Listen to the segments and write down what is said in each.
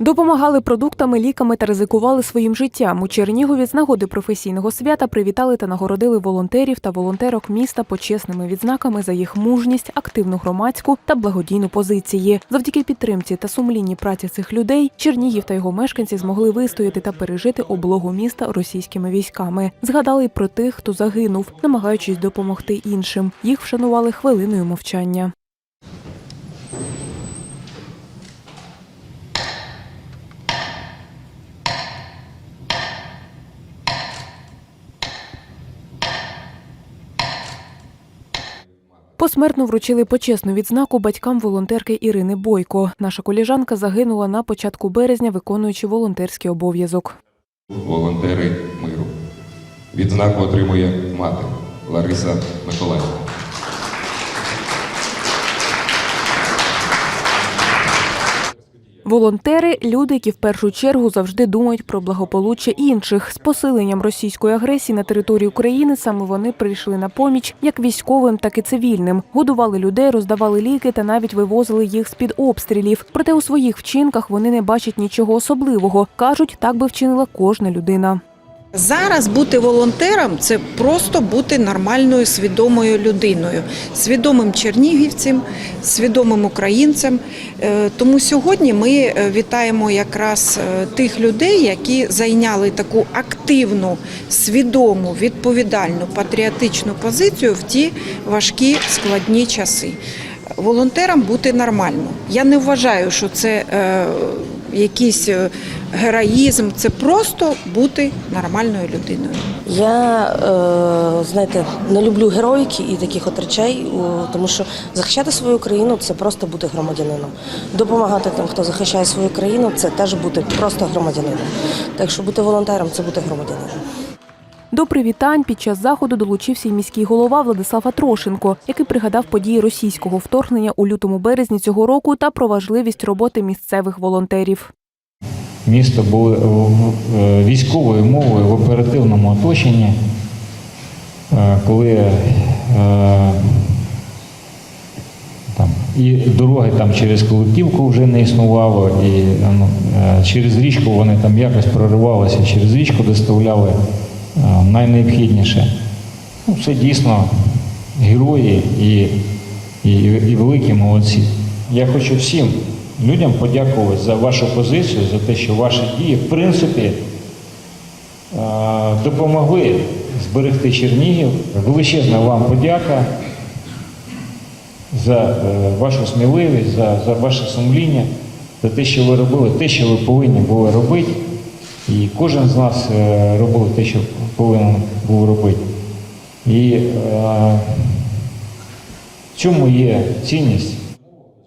Допомагали продуктами, ліками та ризикували своїм життям. У Чернігові з нагоди професійного свята привітали та нагородили волонтерів та волонтерок міста почесними відзнаками за їх мужність, активну громадську та благодійну позиції. Завдяки підтримці та сумлінній праці цих людей Чернігів та його мешканці змогли вистояти та пережити облогу міста російськими військами. Згадали й про тих, хто загинув, намагаючись допомогти іншим. Їх вшанували хвилиною мовчання. Посмертно вручили почесну відзнаку батькам волонтерки Ірини Бойко. Наша коліжанка загинула на початку березня, виконуючи волонтерський обов'язок. волонтери миру. Відзнаку отримує мати Лариса Миколаївна. Волонтери люди, які в першу чергу завжди думають про благополуччя інших. З посиленням російської агресії на території України саме вони прийшли на поміч як військовим, так і цивільним. Годували людей, роздавали ліки та навіть вивозили їх з під обстрілів. Проте у своїх вчинках вони не бачать нічого особливого. кажуть, так би вчинила кожна людина. Зараз бути волонтером це просто бути нормальною свідомою людиною, свідомим чернігівцем, свідомим українцем. Е, Тому сьогодні ми е, вітаємо якраз е, тих людей, які зайняли таку активну, свідому, відповідальну, патріотичну позицію в ті важкі складні часи. Волонтерам бути нормально. Я не вважаю, що це якийсь е, героїзм, це просто бути нормальною людиною. Я е, знаєте, не люблю героїки і таких от речей, тому що захищати свою країну це просто бути громадянином. Допомагати тим, хто захищає свою країну, це теж бути просто громадянином. Так що бути волонтером це бути громадянином. До привітань під час заходу долучився й міський голова Владислав Атрошенко, який пригадав події російського вторгнення у лютому березні цього року та про важливість роботи місцевих волонтерів. Місто було е, військовою мовою в оперативному оточенні, е, коли е, там, і дороги там через колективку вже не існувало, і е, ну, е, через річку вони там якось проривалися, через річку доставляли е, найнеобхідніше. Ну, це дійсно герої і, і, і великі молодці. Я хочу всім людям подякувати за вашу позицію, за те, що ваші дії, в принципі, е, допомогли зберегти Чернігів. Величезна вам подяка за е, вашу сміливість, за, за ваше сумління, за те, що ви робили, те, що ви повинні були робити. І кожен з нас е, робив те, що повинен був робити. І е, в цьому є цінність.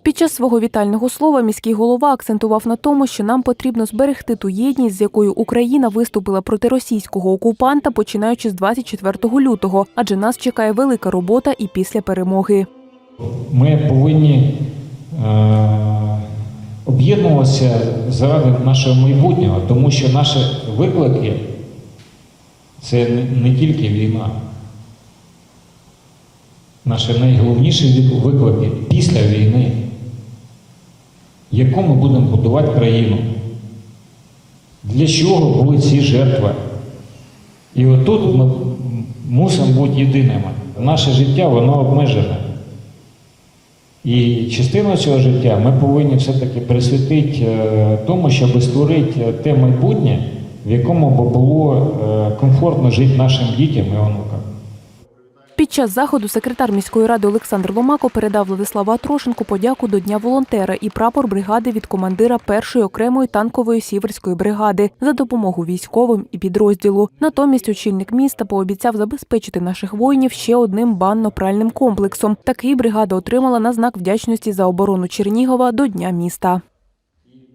Під час свого вітального слова міський голова акцентував на тому, що нам потрібно зберегти ту єдність, з якою Україна виступила проти російського окупанта, починаючи з 24 лютого, адже нас чекає велика робота і після перемоги. Ми повинні е, об'єднуватися заради нашого майбутнього, тому що наші виклики це не тільки війна. Наші найголовніші виклики після війни. Яку ми будемо будувати країну? Для чого були ці жертви? І отут ми мусимо бути єдиними. Наше життя воно обмежене. І частину цього життя ми повинні все-таки присвятити е, тому, щоб створити те майбутнє, в якому б було е, комфортно жити нашим дітям і онукам. Під час заходу секретар міської ради Олександр Ломако передав Владиславу Атрошенку подяку до Дня волонтера і прапор бригади від командира першої окремої танкової сіверської бригади за допомогу військовим і підрозділу. Натомість очільник міста пообіцяв забезпечити наших воїнів ще одним банно-пральним комплексом. Такий бригада отримала на знак вдячності за оборону Чернігова до Дня міста.